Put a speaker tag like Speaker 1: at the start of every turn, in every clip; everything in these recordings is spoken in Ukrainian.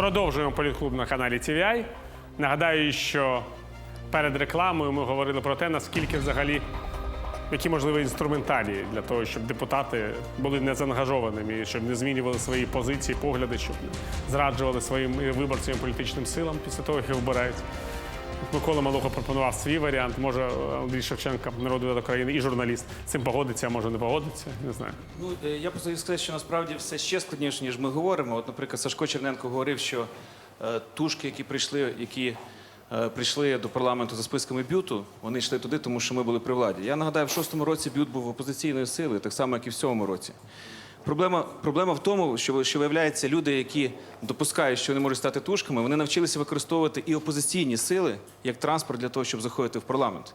Speaker 1: Продовжуємо політклуб на каналі TVI. Нагадаю, що перед рекламою ми говорили про те, наскільки взагалі які можливі інструментарії для того, щоб депутати були не заангажованими, щоб не змінювали свої позиції, погляди, щоб зраджували своїм виборцям політичним силам після того, як їх обирають. Микола Малуха пропонував свій варіант. Може, Андрій Шевченко, народний депутат України і журналіст цим погодиться, а може не погодиться. Не знаю.
Speaker 2: Ну, е, я просто сказати, що насправді все ще складніше, ніж ми говоримо. От, наприклад, Сашко Черненко говорив, що е, тушки, які прийшли, які е, прийшли до парламенту за списками бюту, вони йшли туди, тому що ми були при владі. Я нагадаю, в шостому році бют був опозиційною силою, так само, як і в сьомому році. Проблема, проблема в тому, що, що виявляється, люди, які допускають, що вони можуть стати тушками, вони навчилися використовувати і опозиційні сили як транспорт для того, щоб заходити в парламент.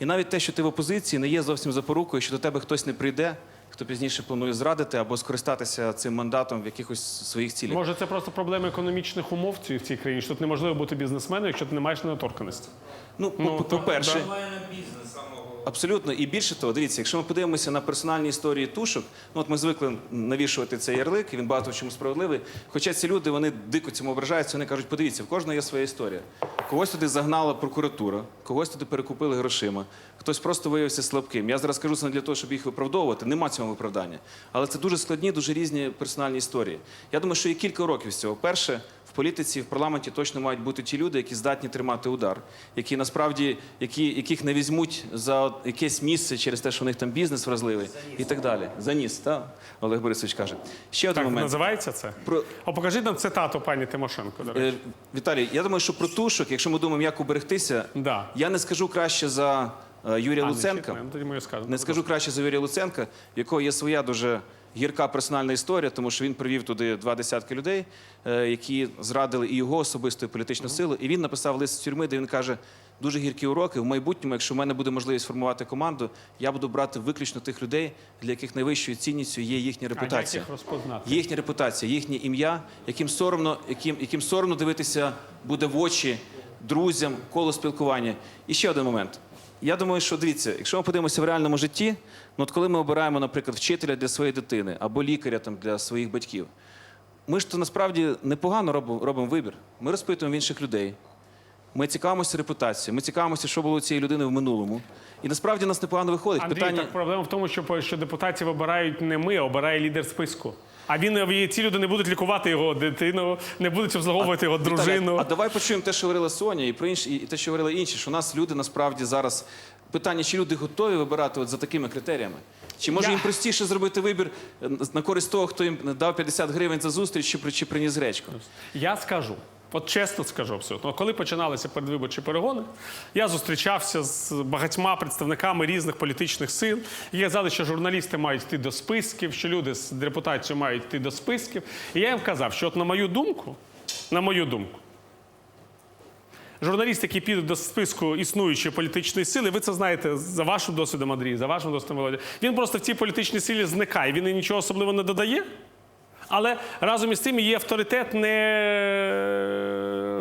Speaker 2: І навіть те, що ти в опозиції, не є зовсім запорукою, що до тебе хтось не прийде, хто пізніше планує зрадити або скористатися цим мандатом в якихось своїх цілях.
Speaker 1: Може, це просто проблема економічних умов в цій- країні, що тут неможливо бути бізнесменом, якщо ти не маєш недоторканості.
Speaker 2: Ну,
Speaker 1: Ну,
Speaker 2: по- по-перше,
Speaker 1: да.
Speaker 3: Має на бізнес самого.
Speaker 2: Абсолютно, і більше того, дивіться, якщо ми подивимося на персональні історії тушок, ну от ми звикли навішувати цей ярлик, і він багато в чому справедливий. Хоча ці люди вони дико цьому ображаються, вони кажуть, подивіться, в кожного є своя історія. Когось туди загнала прокуратура, когось туди перекупили грошима, хтось просто виявився слабким. Я зараз кажу це не для того, щоб їх виправдовувати, нема цього виправдання. Але це дуже складні, дуже різні персональні історії. Я думаю, що є кілька років з цього. Перше, в політиці, в парламенті точно мають бути ті люди, які здатні тримати удар, які насправді які, яких не візьмуть за якесь місце через те, що у них там бізнес вразливий і так далі. Заніс, так? Олег Борисович каже. Ще один
Speaker 1: Так
Speaker 2: момент.
Speaker 1: називається це?
Speaker 2: Про,
Speaker 1: А покажіть нам цитату пані Тимошенко. До речі.
Speaker 2: е, Віталій, я думаю, що про тушок, якщо ми думаємо, як уберегтися,
Speaker 1: Да.
Speaker 2: я не скажу краще за е, Юрія
Speaker 1: А,
Speaker 2: Луценка.
Speaker 1: тоді ми скажемо.
Speaker 2: Не скажу краще за Юрія Луценка, в якого є своя дуже гірка персональна історія, тому що він привів туди два десятки людей, е, які зрадили і його особисту і політичну силу. І він написав лист з тюрми, де він каже. Дуже гіркі уроки. В майбутньому, якщо в мене буде можливість формувати команду, я буду брати виключно тих людей, для яких найвищою цінністю є їхня
Speaker 1: А як
Speaker 2: репутація.
Speaker 1: їх розпознати?
Speaker 2: Їхня репутація, їхнє ім'я, яким соромно, яким, яким соромно дивитися буде в очі друзям, коло спілкування. І ще один момент. Я думаю, що дивіться, якщо ми подивимося в реальному житті, ну от коли ми обираємо, наприклад, вчителя для своєї дитини або лікаря там, для своїх батьків, ми ж то насправді непогано робимо, робимо вибір. Ми розпитуємо в інших людей. Ми цікавимося репутацією, ми цікавимося, що було у цієї людини в минулому. І насправді у нас непогано виходить.
Speaker 1: Андрій,
Speaker 2: Питання...
Speaker 1: так проблема в тому, що, що депутатів обирають не ми, а обирає лідер списку. А він ці люди не будуть лікувати його дитину, не будуть обслуговувати його дружину.
Speaker 2: А давай почуємо те, що говорила Соня, і про інші, і те, що говорили інші, що у нас люди насправді зараз. Питання, чи люди готові вибирати от за такими критеріями? Чи може
Speaker 1: Я-
Speaker 2: їм простіше зробити вибір е, на користь того, хто їм дав 50 гривень за зустріч, чи, чи приніс гречку?
Speaker 1: Я скажу, от чесно скажу абсолютно. Коли починалися передвиборчі перегони, я зустрічався з багатьма представниками різних політичних сил, які казали, що журналісти мають йти до списків, що люди з репутацією мають йти до списків. І я їм казав, що от на мою думку, на мою думку, Журналісти, які підуть до списку існуючої політичної сили, ви це знаєте за вашим досвідом, Андрій, за вашим досвідом Володя. Він просто в цій політичній силі зникає. Він і нічого особливо не додає. Але разом із тим її авторитет не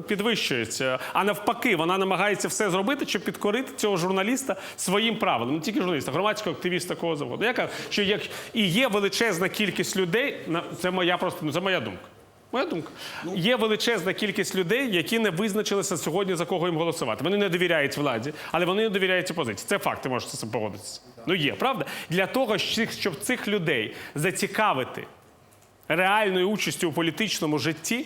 Speaker 1: підвищується. А навпаки, вона намагається все зробити, щоб підкорити цього журналіста своїм правилам. Не тільки журналіста, громадського активіста такого заводу. Я кажу, що як і є величезна кількість людей, це моя просто ну, це моя думка. Моя думка. Є величезна кількість людей, які не визначилися сьогодні, за кого їм голосувати. Вони не довіряють владі, але вони не довіряють опозиції. Це факт, ти можеш з цим погодитися. Ну є, правда? Для того, щоб цих людей зацікавити реальною участю у політичному житті.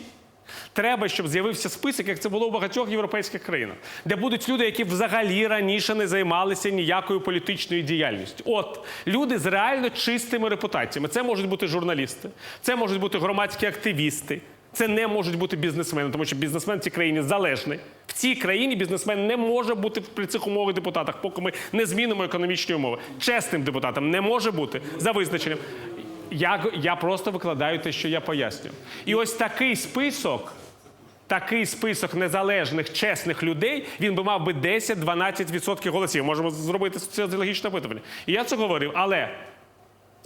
Speaker 1: Треба, щоб з'явився список, як це було в багатьох європейських країнах, де будуть люди, які взагалі раніше не займалися ніякою політичною діяльністю. От люди з реально чистими репутаціями. Це можуть бути журналісти, це можуть бути громадські активісти, це не можуть бути бізнесмени, тому що бізнесмен в цій країні залежний. В цій країні бізнесмен не може бути при цих умовах депутатах, поки ми не змінимо економічні умови. Чесним депутатом не може бути за визначенням. Я, я просто викладаю те, що я поясню. І ось такий список, такий список незалежних, чесних людей, він би мав би 10-12% голосів. Можемо зробити соціологічне опитування. І я це говорив, але.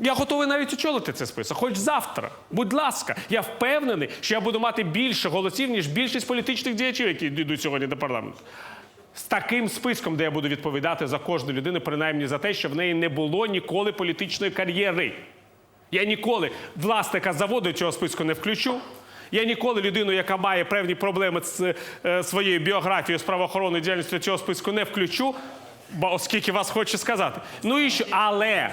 Speaker 1: Я готовий навіть очолити цей список, хоч завтра. Будь ласка, я впевнений, що я буду мати більше голосів, ніж більшість політичних діячів, які йдуть сьогодні до парламенту. З таким списком, де я буду відповідати за кожну людину, принаймні за те, що в неї не було ніколи політичної кар'єри. Я ніколи власника заводу цього списку не включу. Я ніколи людину, яка має певні проблеми з е, своєю біографією з правоохоронною діяльністю цього списку не включу, бо оскільки вас хоче сказати. Ну і що, але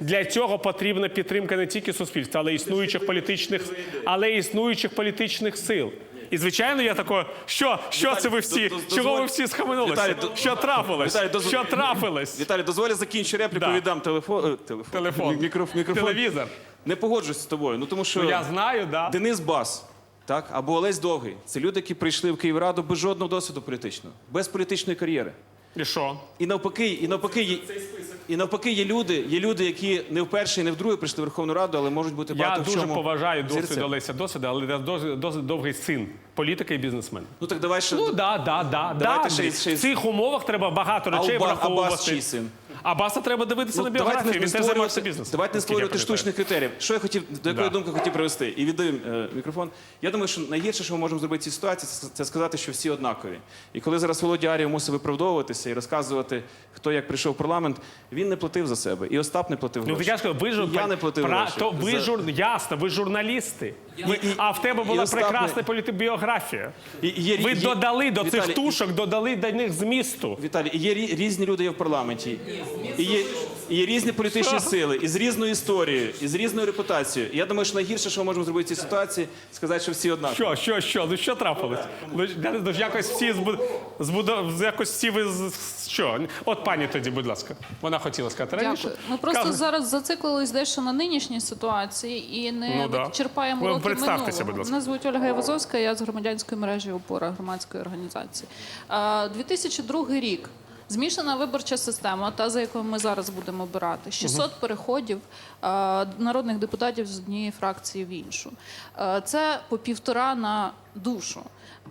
Speaker 1: для цього потрібна підтримка не тільки суспільства, але існуючих політичних, але існуючих політичних сил. І звичайно, я тако, що, що це ви всі? Чого ви всі схаменулися? Що трапилось? Що трапилось?
Speaker 2: Віталій, дозволь закінчу репліку,
Speaker 1: Да.
Speaker 2: віддам телефон. е, телефон.
Speaker 1: Телефон.
Speaker 2: Мікроф, мікрофон.
Speaker 1: Телевізор.
Speaker 2: Не погоджуюсь з тобою. Ну тому що
Speaker 1: Я знаю, да.
Speaker 2: Денис Бас, так, або Олесь Довгий. Це люди, які прийшли в Київраду без жодного досвіду політичного, без політичної кар'єри.
Speaker 1: І що?
Speaker 2: І навпаки, і навпаки, є, і навпаки, є люди, є люди, які не вперше і не вдруге прийшли в Верховну Раду, але можуть бути
Speaker 1: Я
Speaker 2: багато в
Speaker 1: дуже
Speaker 2: чому
Speaker 1: поважаю досвід
Speaker 2: зірцем.
Speaker 1: Олеся Досвіда, але я досить, досить довгий син політика і бізнесмен.
Speaker 2: Ну так давай ще.
Speaker 1: Ну да, да, да.
Speaker 2: Давайте
Speaker 1: да.
Speaker 2: ще й- ще й-
Speaker 1: В цих умовах треба багато
Speaker 2: а
Speaker 1: речей
Speaker 2: Уба-
Speaker 1: враховувати.
Speaker 2: Абас чий син?
Speaker 1: Абаса треба дивитися
Speaker 2: Ну,
Speaker 1: на біографію. Він теж займався бізнесом.
Speaker 2: давайте не створювати штучних критеріїв. Що я хотів, до якої
Speaker 1: Да.
Speaker 2: думки хотів привести? І віддаю е, мікрофон. Я думаю, що найгірше, що ми можемо зробити в цій ситуації, це, це сказати, що всі однакові. І коли зараз Володя Арів мусив виправдовуватися і розказувати, хто як прийшов в парламент, він не платив за себе. І Остап не платив
Speaker 1: Ну,
Speaker 2: гроші.
Speaker 1: я ж кажу, ви, жур...
Speaker 2: Я не платив гроші.
Speaker 1: То ви
Speaker 2: За-
Speaker 1: жур... Ясно, ви журналісти. Ви...
Speaker 2: І- і-
Speaker 1: А в тебе
Speaker 2: і
Speaker 1: була
Speaker 2: Остап
Speaker 1: прекрасна політбіографія.
Speaker 2: І- і є-
Speaker 1: Ви
Speaker 2: є-
Speaker 1: додали до
Speaker 2: Віталій,
Speaker 1: цих тушок, додали до них змісту.
Speaker 2: Віталій, є рі- різні люди є в парламенті. І є, і є різні політичні сили, і з різною історією, і з різною репутацією. І я думаю, що найгірше, що ми можемо зробити в цій ситуації, сказати, що всі однакові.
Speaker 1: Що, що, що? Ну що трапилось? Ну, я не знаю, якось всі збу... збудо... якось всі ви з- що? От пані тоді, будь ласка. Вона хотіла сказати раніше.
Speaker 3: Дякую. Ми просто
Speaker 1: Каже-
Speaker 3: зараз зациклились дещо на нинішній ситуації і не
Speaker 1: Ну, да.
Speaker 3: черпаємо
Speaker 1: Ви
Speaker 3: уроки
Speaker 1: представтеся,
Speaker 3: минулого.
Speaker 1: будь ласка.
Speaker 3: Мене звуть Ольга Євазовська, я з громадянської мережі опора громадської організації. А, 2002 рік. Змішана виборча система, та за якою ми зараз будемо обирати. 600 переходів а, народних депутатів з однієї фракції в іншу. А, це по півтора на душу.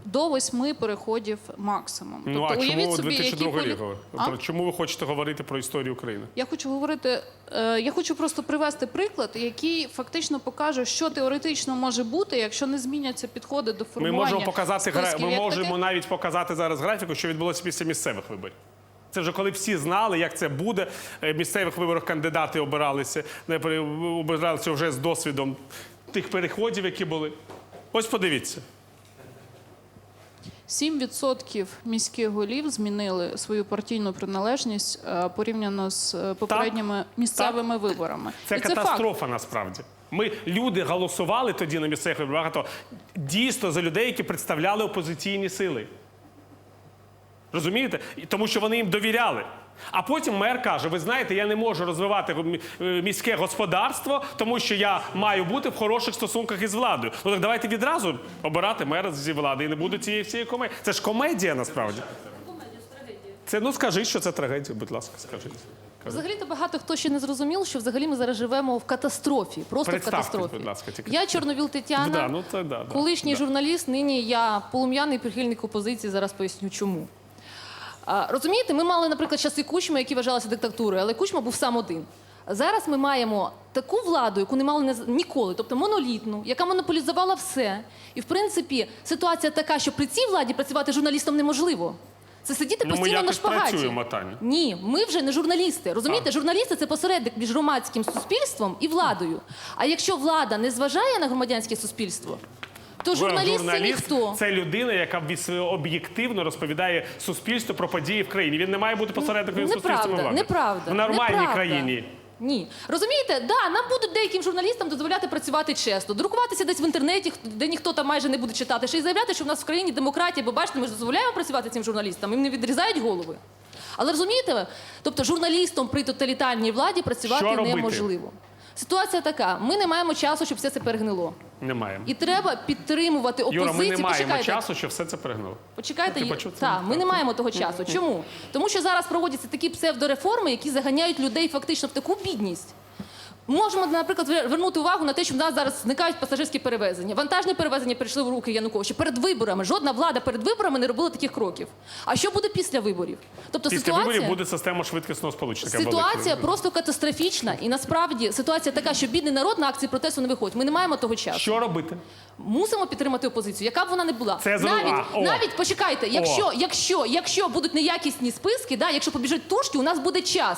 Speaker 3: До восьми переходів максимум.
Speaker 1: Ну, а
Speaker 3: тобто,
Speaker 1: чому
Speaker 3: уявіть собі, які
Speaker 1: 2002
Speaker 3: полі-
Speaker 1: рік?
Speaker 3: А?
Speaker 1: Чому ви хочете говорити про історію України?
Speaker 3: Я хочу говорити, е, я хочу просто привести приклад, який фактично покаже, що теоретично може бути, якщо не зміняться підходи до
Speaker 1: Ми
Speaker 3: формування.
Speaker 1: можемо показати гра...
Speaker 3: списків
Speaker 1: ми
Speaker 3: як
Speaker 1: можемо
Speaker 3: таких.
Speaker 1: навіть показати зараз графіку, що відбулося після місцевих виборів. Це вже коли всі знали, як це буде. Е, В місцевих виборах кандидати обиралися, не обиралися вже з досвідом тих переходів, які були. Ось подивіться.
Speaker 3: 7% міських голів змінили свою партійну приналежність е, порівняно з е, попередніми місцевими виборами.
Speaker 1: Це
Speaker 3: І
Speaker 1: катастрофа насправді. Ми люди голосували тоді на місцевих виборах багато дійсно за людей, які представляли опозиційні сили. Розумієте? Тому що вони їм довіряли. А потім мер каже: ви знаєте, я не можу розвивати е, міське господарство, тому що я маю бути в хороших стосунках із владою. Ну так давайте відразу обирати мера зі влади і не буде цієї всієї комедії. Це ж комедія насправді. Це ну скажіть, що це трагедія, будь ласка, скажіть.
Speaker 4: Взагалі-то багато хто ще не зрозумів, що взагалі ми зараз живемо в катастрофі. Просто в катастрофі.
Speaker 1: будь ласка, тільки.
Speaker 4: Я Чорновіл Тетяна,
Speaker 1: Да, ну це да.
Speaker 4: колишній
Speaker 1: да.
Speaker 4: журналіст. Нині я полум'яний прихильник опозиції. Зараз поясню, чому. А, розумієте, ми мали, наприклад, часи Кучми, які вважалися диктатурою, але Кучма був сам один. Зараз ми маємо таку владу, яку не мали ніколи, тобто монолітну, яка монополізувала все. І в принципі ситуація така, що при цій владі працювати журналістом неможливо. Це сидіти
Speaker 1: Ну, ми
Speaker 4: постійно на шпагаті.
Speaker 1: працюємо, Таня.
Speaker 4: Ні, ми вже не журналісти. Розумієте, журналісти це посередник між громадським суспільством і владою. А якщо влада не зважає на громадянське суспільство, то журналіст, це ніхто.
Speaker 1: це людина, яка об'єктивно розповідає суспільству про події в країні. Він не має бути посередником і
Speaker 4: Неправда, неправда.
Speaker 1: В нормальній
Speaker 4: неправда.
Speaker 1: країні.
Speaker 4: Ні. Розумієте, да, нам будуть деяким журналістам дозволяти працювати чесно, друкуватися десь в інтернеті, де ніхто там майже не буде читати, ще й заявляти, що в нас в країні демократія, бо бачите, ми ж дозволяємо працювати цим журналістам, їм не відрізають голови. Але розумієте, тобто журналістам при тоталітарній владі працювати неможливо. Ситуація така: ми не маємо часу, щоб все це перегнило.
Speaker 1: Не маємо.
Speaker 4: І треба підтримувати опозицію.
Speaker 1: Юра, ми не маємо
Speaker 4: Почекайте,
Speaker 1: часу, щоб все це перегнуло.
Speaker 4: Почекайте,
Speaker 1: Ти
Speaker 4: є-
Speaker 1: почув це?
Speaker 4: та, ми не маємо того часу. Чому? Тому що зараз проводяться такі псевдореформи, які заганяють людей фактично в таку бідність. Можемо, наприклад, вер- вернути увагу на те, що в нас зараз зникають пасажирські перевезення. Вантажні перевезення перейшли в руки Януковича. Перед виборами жодна влада перед виборами не робила таких кроків. А що буде після виборів? Тобто
Speaker 1: Після
Speaker 4: ситуація
Speaker 1: виборів буде система швидкісного сполучника.
Speaker 4: Ситуація
Speaker 1: велика.
Speaker 4: просто катастрофічна, і насправді ситуація така, що бідний народ на акції протесту не виходить. Ми не маємо того часу.
Speaker 1: Що робити?
Speaker 4: Мусимо підтримати опозицію, яка б вона не була.
Speaker 1: Це
Speaker 4: навіть,
Speaker 1: А,
Speaker 4: навіть почекайте, якщо, якщо, якщо будуть неякісні списки, да, якщо побіжать тушки, у нас буде час.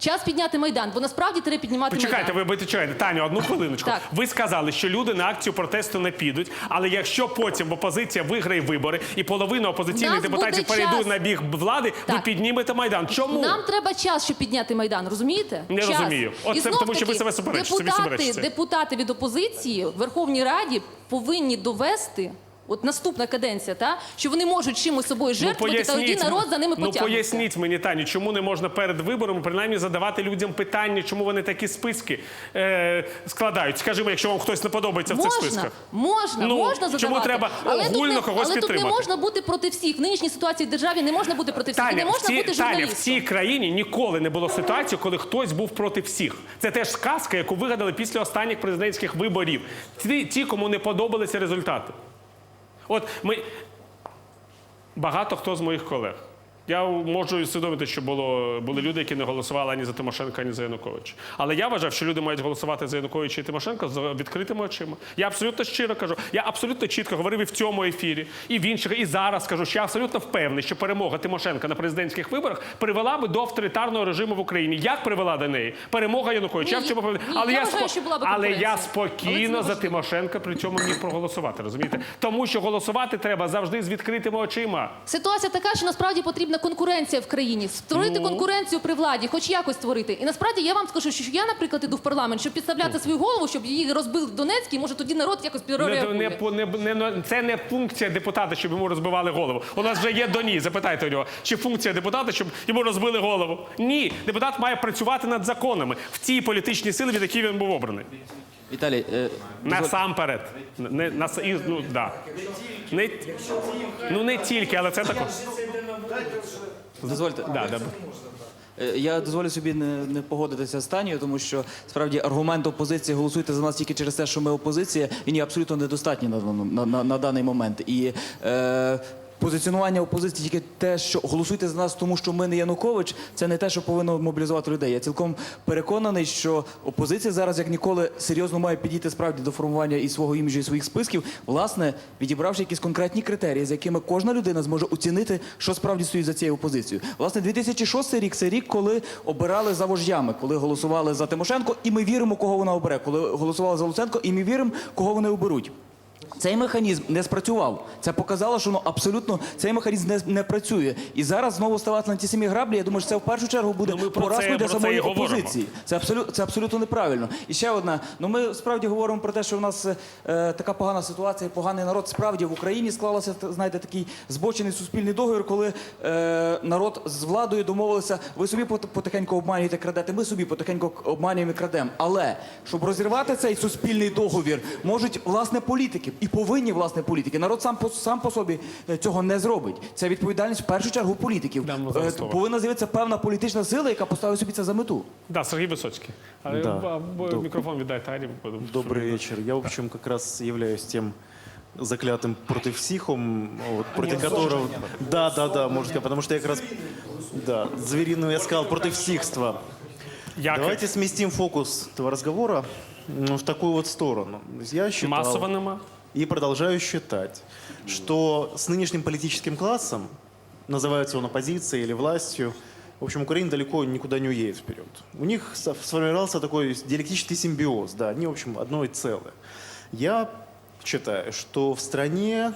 Speaker 4: Час підняти майдан, бо насправді треба піднімати
Speaker 1: Почекайте,
Speaker 4: майдан.
Speaker 1: ви почекайте. Таню, одну хвилиночку.
Speaker 4: Так.
Speaker 1: Ви сказали, що люди на акцію протесту не підуть, але якщо потім опозиція виграє вибори і половина опозиційних
Speaker 4: Нас
Speaker 1: депутатів
Speaker 4: буде
Speaker 1: перейдуть
Speaker 4: час.
Speaker 1: на біг влади, ви
Speaker 4: Так.
Speaker 1: піднімете майдан. Чому?
Speaker 4: Нам треба час, щоб підняти майдан, розумієте?
Speaker 1: Не
Speaker 4: час.
Speaker 1: розумію.
Speaker 4: І знов
Speaker 1: тому, що ви
Speaker 4: таки,
Speaker 1: себе суперечите, собі
Speaker 4: Депутати,
Speaker 1: суперечите.
Speaker 4: депутати від опозиції в Верховній Раді повинні довести. От наступна каденція, та що вони можуть чимось собою жертвувати, та тоді народ за ними
Speaker 1: ну, поясніть мені, Таню, чому не можна перед виборами принаймні задавати людям питання, чому вони такі списки е, складають? Скажімо, якщо вам хтось не подобається в цих списках.
Speaker 4: можна,
Speaker 1: Ну,
Speaker 4: можна
Speaker 1: чому треба
Speaker 4: але тут не,
Speaker 1: когось
Speaker 4: але тут не можна бути проти всіх. В нинішній ситуації в державі не можна бути проти всіх. і
Speaker 1: Таня,
Speaker 4: не можна
Speaker 1: цій,
Speaker 4: бути
Speaker 1: Таня, в цій країні ніколи не було ситуації, коли хтось був проти всіх. Це теж сказка, яку вигадали після останніх президентських виборів. Ті, ті кому не подобалися результати. От ми багато хто з моїх колег. Я можу усвідомити, що було, були люди, які не голосували ані за Тимошенка, ані за Януковича. Але я вважав, що люди мають голосувати за Януковича і Тимошенка з відкритими очима. Я абсолютно щиро кажу. Я абсолютно чітко говорив і в цьому ефірі, і в інших, і зараз кажу, що я абсолютно впевнений, що перемога Тимошенка на президентських виборах привела би до авторитарного режиму в Україні. Як привела до неї? Перемога Януковича. я в цьому
Speaker 4: ні,
Speaker 1: Але
Speaker 4: я
Speaker 1: я,
Speaker 4: вважаю,
Speaker 1: спо- але я
Speaker 4: конкуренція. Але
Speaker 1: спокійно за. Тимошенка при цьому міг проголосувати. Розумієте? Тому що голосувати треба завжди з відкритими очима.
Speaker 4: Ситуація така, що насправді потрібна конкуренція в країні. Створити
Speaker 1: Ну.
Speaker 4: конкуренцію при владі, хоч якось створити. І насправді я вам скажу, що я, наприклад, іду в парламент, щоб підставляти свою голову, щоб її розбили в Донецькій, може тоді народ якось
Speaker 1: Не, не, не, не, не- це не функція депутата, щоб йому розбивали голову. У нас вже є Доні. Запитайте у нього, чи функція депутата, щоб йому розбили голову? Ні, депутат має працювати над законами в тій політичній силі, від якої він був обраний.
Speaker 5: Віталій, е,
Speaker 1: Насамперед. Не, на, і, ну, да. не, ну не тільки, але це також.
Speaker 5: дозвольте.
Speaker 1: Да, да.
Speaker 5: Е, Я дозволю собі не, не погодитися з Танією, тому що справді аргумент опозиції голосуйте за нас тільки через те, що ми опозиція, він є абсолютно недостатній на, на, на, на даний момент. І е, позиціонування опозиції тільки те, що голосуйте за нас, тому що ми не Янукович, це не те, що повинно мобілізувати людей. Я цілком переконаний, що опозиція зараз як ніколи серйозно має підійти справді до формування і свого іміджу, і своїх списків, власне, відібравши якісь конкретні критерії, з якими кожна людина зможе оцінити, що справді стоїть за цією опозицією. Власне, 2006 рік це рік, коли обирали за вождями, коли голосували за Тимошенко, і ми віримо, кого вона обере. Коли голосували за Луценко, і ми віримо, кого вони оберуть. Цей механізм не спрацював. Це показало, що ну абсолютно цей механізм не, не працює. І зараз знову ставати на ті самі граблі. Я думаю, що це в першу чергу буде
Speaker 1: Ну, ми
Speaker 5: поразкою для самої опозиції. Це абсолютно це абсолютно неправильно. І ще одна. Ну ми справді говоримо про те, що в нас е, така погана ситуація, поганий народ. Справді в Україні склалося знаєте такий збочений суспільний договір, коли е, народ з владою домовилися. Ви собі пот- потихеньку обманюєте, крадете. Ми собі потихеньку обманюємо і крадемо. Але щоб розірвати цей суспільний договір, можуть власне політики і повинні власне політики. Народ сам по сам по собі е, цього не зробить. Це відповідальність в першу чергу політиків.
Speaker 1: Дамо зараз
Speaker 5: Е,
Speaker 1: слово.
Speaker 5: Повинна з'явитися певна політична сила, яка поставить собі це за мету.
Speaker 1: Да, Сергій Висоцький. Але
Speaker 6: Да.
Speaker 1: а, бо-
Speaker 6: Доб-
Speaker 1: мікрофон віддай Тані. бо-
Speaker 6: Добрый вечер. Я, в общем, как раз являюсь тем заклятым против психом, вот, против которого... Да, да, да, можно сказать, потому что я как раз... Да, звериную я сказал, против сихства.
Speaker 1: Як
Speaker 6: Давайте сместим фокус этого разговора м, в такую вот сторону. Я считал
Speaker 1: масово нема?
Speaker 6: и продолжаю считать, что с нынешним политическим классом, называется он оппозицией или властью, в общем, Украина далеко никуда не уедет вперед. У них со- сформировался такой диалектический симбиоз, да, они, в общем, одно и целое. Я считаю, что в стране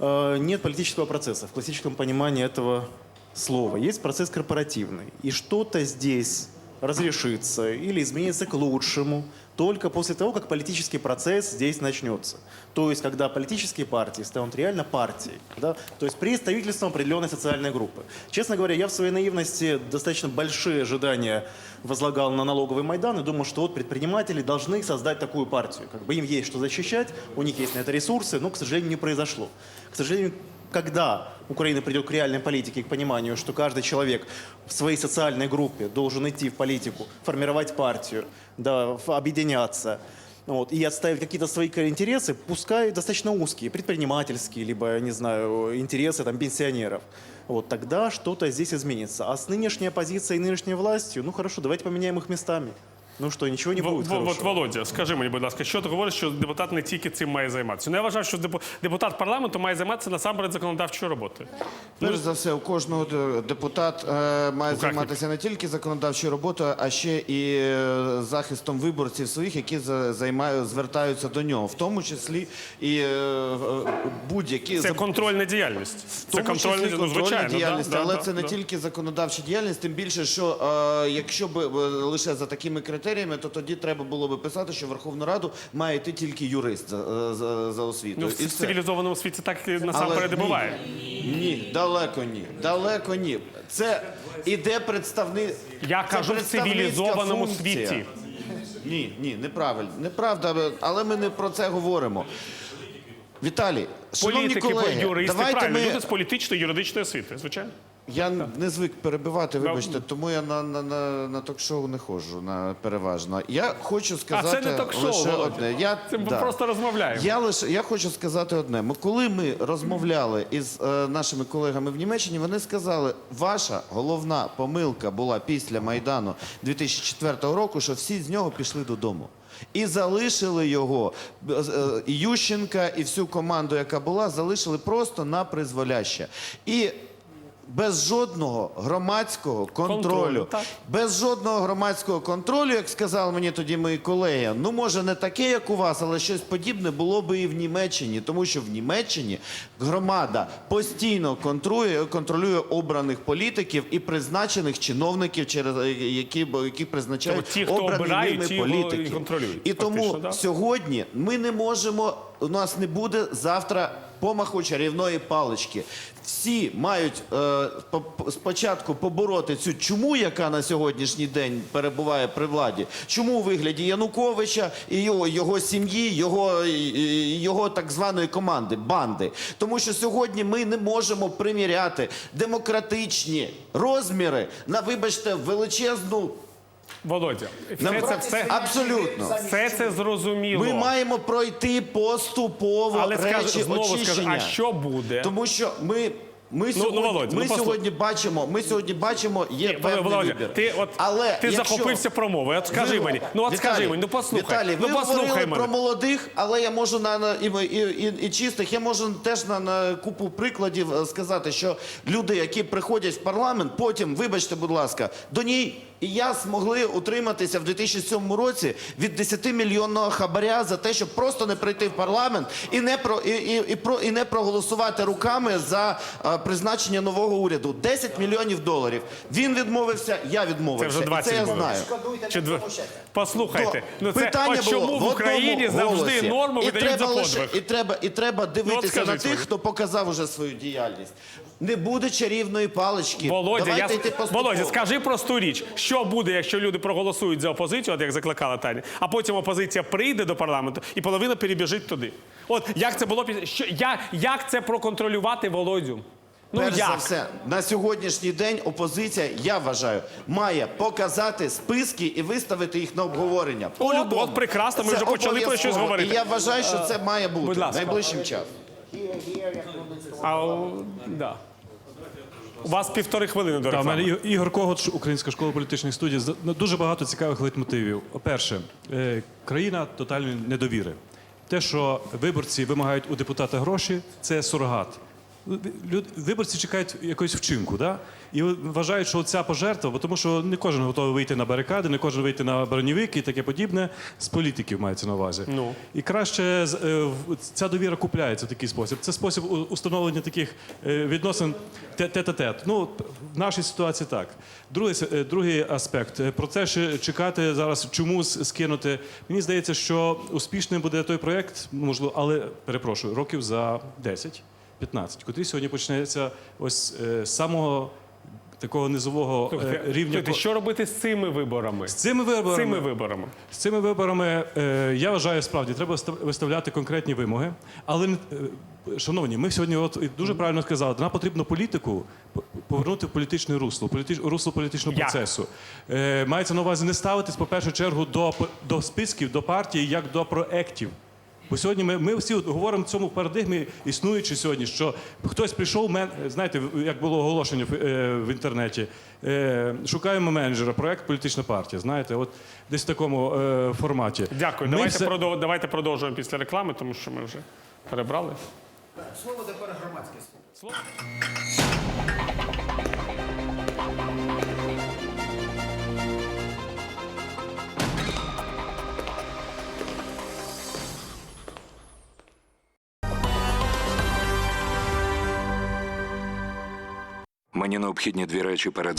Speaker 6: э, нет политического процесса в классическом понимании этого слова. Есть процесс корпоративный. И что-то здесь разрешится или изменится к лучшему только после того, как политический процесс здесь начнется. То есть, когда политические партии станут реально партией, да? то есть представительством определенной социальной группы. Честно говоря, я в своей наивности достаточно большие ожидания возлагал на налоговый Майдан и думал, что вот предприниматели должны создать такую партию. Как бы им есть что защищать, у них есть на это ресурсы, но, к сожалению, не произошло. К сожалению, когда Украина придет к реальной политике, к пониманию, что каждый человек в своей социальной группе должен идти в политику, формировать партию, да, объединяться, вот, и отставить какие-то свои интересы, пускай достаточно узкие, предпринимательские, либо, не знаю, интересы там, пенсионеров, вот, тогда что-то здесь изменится. А с нынешней оппозицией и нынешней властью, ну хорошо, давайте поменяем их местами. Ну что, ничего не будет
Speaker 1: во- От. Володя, скажи мені, будь ласка, що ти говориш, що депутат не тільки цим має займатися? Ну, я вважаю, що депутат парламенту має займатися насамперед законодавчою роботою.
Speaker 7: Перш за все, у кожного депутат е, має займатися не тільки законодавчою роботою, а ще і е, захистом виборців своїх, які за- займають, звертаються до нього, в тому числі і е, будь-які
Speaker 1: Це контрольна діяльність.
Speaker 7: в
Speaker 1: Це
Speaker 7: тому
Speaker 1: контрольна,
Speaker 7: числі
Speaker 1: ну,
Speaker 7: контрольна
Speaker 1: звичайно.
Speaker 7: діяльність,
Speaker 1: да,
Speaker 7: але
Speaker 1: да,
Speaker 7: це не
Speaker 1: да.
Speaker 7: тільки законодавча діяльність, тим більше, що е, якщо б лише за такими критеріями, то тоді треба було би писати, що Верховну Раду має йти тільки юрист за, е, за, за освітою.
Speaker 1: Ну,
Speaker 7: І
Speaker 1: в
Speaker 7: все.
Speaker 1: цивілізованому світі так насамперед і буває.
Speaker 7: Ні, далеко ні. Далеко ні. Це іде представник.
Speaker 1: Я
Speaker 7: це
Speaker 1: кажу в
Speaker 7: представницька
Speaker 1: цивілізованому
Speaker 7: функція.
Speaker 1: світі.
Speaker 7: Ні, ні, неправильно. Неправда, але ми не про це говоримо. Віталій, шановні
Speaker 1: Політики,
Speaker 7: колеги,
Speaker 1: юристи,
Speaker 7: давайте
Speaker 1: правильно,
Speaker 7: ми...
Speaker 1: люди з політичної юридичної освіти, звичайно.
Speaker 7: Я не звик перебивати, вибачте, тому я на, на, на, на ток-шоу не ходжу на, переважно. Я хочу сказати
Speaker 1: а це не ток-шоу,
Speaker 7: лише
Speaker 1: Володя.
Speaker 7: одне. Я,
Speaker 1: Це ми
Speaker 7: да.
Speaker 1: просто розмовляємо.
Speaker 7: Я лише я хочу сказати одне. Ми коли ми розмовляли із е, нашими колегами в Німеччині, вони сказали, ваша головна помилка була після майдану 2004 року, що всі з нього пішли додому. І залишили його е, е, і Ющенка, і всю команду, яка була, залишили просто на призволяще. І без жодного громадського контролю,
Speaker 1: Контролю, так.
Speaker 7: без жодного громадського контролю, як сказали мені тоді мої колеги, ну може не таке, як у вас, але щось подібне було би і в Німеччині, тому що в Німеччині громада постійно контролює, контролює обраних політиків і призначених чиновників, через які, які призначають
Speaker 1: Тобто ті, хто
Speaker 7: обрані
Speaker 1: обирають,
Speaker 7: ними
Speaker 1: ті
Speaker 7: політики.
Speaker 1: і контролюють,
Speaker 7: І тому
Speaker 1: да?
Speaker 7: сьогодні ми не можемо. У нас не буде завтра помаху чарівної палички. Всі мають е, по- по- спочатку побороти цю чуму, яка на сьогоднішній день перебуває при владі. Чому у вигляді Януковича і його, його сім'ї, його, його так званої команди, банди. Тому що сьогодні ми не можемо приміряти демократичні розміри на, вибачте, величезну.
Speaker 1: Володя, все це все,
Speaker 7: Абсолютно.
Speaker 1: все це зрозуміло.
Speaker 7: Ми маємо пройти поступово
Speaker 1: Але
Speaker 7: речі
Speaker 1: знову
Speaker 7: очищення.
Speaker 1: а що буде?
Speaker 7: Тому що ми. Ми,
Speaker 1: ну,
Speaker 7: сьогодні,
Speaker 1: Володя,
Speaker 7: ми
Speaker 1: ну,
Speaker 7: сьогодні бачимо, ми сьогодні бачимо, є
Speaker 1: Ні,
Speaker 7: певний
Speaker 1: Володя,
Speaker 7: вибір.
Speaker 1: ти от
Speaker 7: Але
Speaker 1: ти
Speaker 7: якщо-
Speaker 1: захопився промовою. От скажи
Speaker 7: Ви-
Speaker 1: мені. Ну от скажи мені, ну послухай.
Speaker 7: Віталій,
Speaker 1: ну
Speaker 7: ви
Speaker 1: послухай
Speaker 7: говорили
Speaker 1: мене.
Speaker 7: про молодих, але я можу на, на і, і, і, і чистих, я можу теж на, на купу прикладів е, сказати, що люди, які приходять в парламент, потім, вибачте, будь ласка, до ній і я змогли утриматися в 2007 році від 10-мільйонного хабаря за те, щоб просто не прийти в парламент і не про і, і, і про і не проголосувати руками за е, призначення нового уряду. 10 мільйонів доларів. Він відмовився, я
Speaker 1: Це
Speaker 7: відмовився.
Speaker 1: вже
Speaker 7: І це я знаю.
Speaker 1: Чи дв- Послухайте, ну це
Speaker 7: питання
Speaker 1: от чому
Speaker 7: було
Speaker 1: в Україні
Speaker 7: одному
Speaker 1: завжди
Speaker 7: голосі.
Speaker 1: норму
Speaker 7: і
Speaker 1: видають за
Speaker 7: треба лише-
Speaker 1: подвиг?
Speaker 7: І треба, і треба дивитися
Speaker 1: скажіть
Speaker 7: на тих, хто показав уже свою діяльність. Не буде чарівної палички.
Speaker 1: Володя, я...
Speaker 7: Йти.
Speaker 1: Володя, скажи просту річ. Що буде, якщо люди проголосують за опозицію, от як закликала Таня, а потім опозиція прийде до парламенту і половина перебіжить туди? От як це було що як, як це проконтролювати Володю? Ну
Speaker 7: Перш
Speaker 1: як?
Speaker 7: за все, на сьогоднішній день опозиція, я вважаю, має показати списки і виставити їх на обговорення.
Speaker 1: От,
Speaker 7: По-любому.
Speaker 1: от прекрасно, ми
Speaker 7: Це
Speaker 1: вже почали про щось
Speaker 7: обов'язково.
Speaker 1: говорити.
Speaker 7: І я вважаю, що це має бути
Speaker 1: будь ласка.
Speaker 7: найближчим часом.
Speaker 1: А, о, да. У вас півтори хвилини до
Speaker 8: Та, в
Speaker 1: реклами.
Speaker 8: мене Ігор- Ігор Когоч, Українська школа політичних студій. З- ну, Дуже багато цікавих лейтмотивів. Перше, е, країна тотальної недовіри. Те, що виборці вимагають у депутата гроші, це сурогат. Виборці чекають якогось вчинку, да? і вважають, що ця пожертва, бо тому що не кожен готовий вийти на барикади, не кожен вийти на броньовик і таке подібне. З політиків мається на увазі.
Speaker 1: Ну.
Speaker 8: І краще е, ця довіра купляється в такий спосіб. Це спосіб установлення таких е, відносин те- тет-а-тет. Ну, в нашій ситуації так. Другий, е, другий аспект. Про те, що чекати зараз чомусь скинути. Мені здається, що успішним буде той проєкт, можливо, але перепрошую, років за 10-15, котрий сьогодні почнеться ось е, з самого такого низового е,
Speaker 1: Слухайте,
Speaker 8: рівня.
Speaker 1: слухайте, що робити з цими виборами?
Speaker 8: З цими
Speaker 1: З
Speaker 8: виборами
Speaker 1: цими виборами.
Speaker 8: з цими виборами е, я вважаю, справді треба вистав- виставляти конкретні вимоги. Але шановні, ми сьогодні от дуже правильно сказали, нам потрібно політику повернути в політичне русло, політич, русло політичного
Speaker 1: Як?
Speaker 8: процесу. Е, мається на увазі не ставитись по першу чергу до до списків, до партії, як до проєктів. Бо сьогодні ми, ми всі от говоримо в цьому парадигмі, існуючи сьогодні, що хтось прийшов, мен, знаєте, як було оголошення в, е, в інтернеті, е, шукаємо менеджера, проект політична партія. Знаєте, от десь в такому е, форматі.
Speaker 1: Дякую.
Speaker 8: Ми
Speaker 1: Давайте,
Speaker 8: все-
Speaker 1: продов- давайте продовжуємо після реклами, тому що ми вже перебрали.
Speaker 9: Слово тепер громадське слово.
Speaker 10: Мені необхідні дві речі перед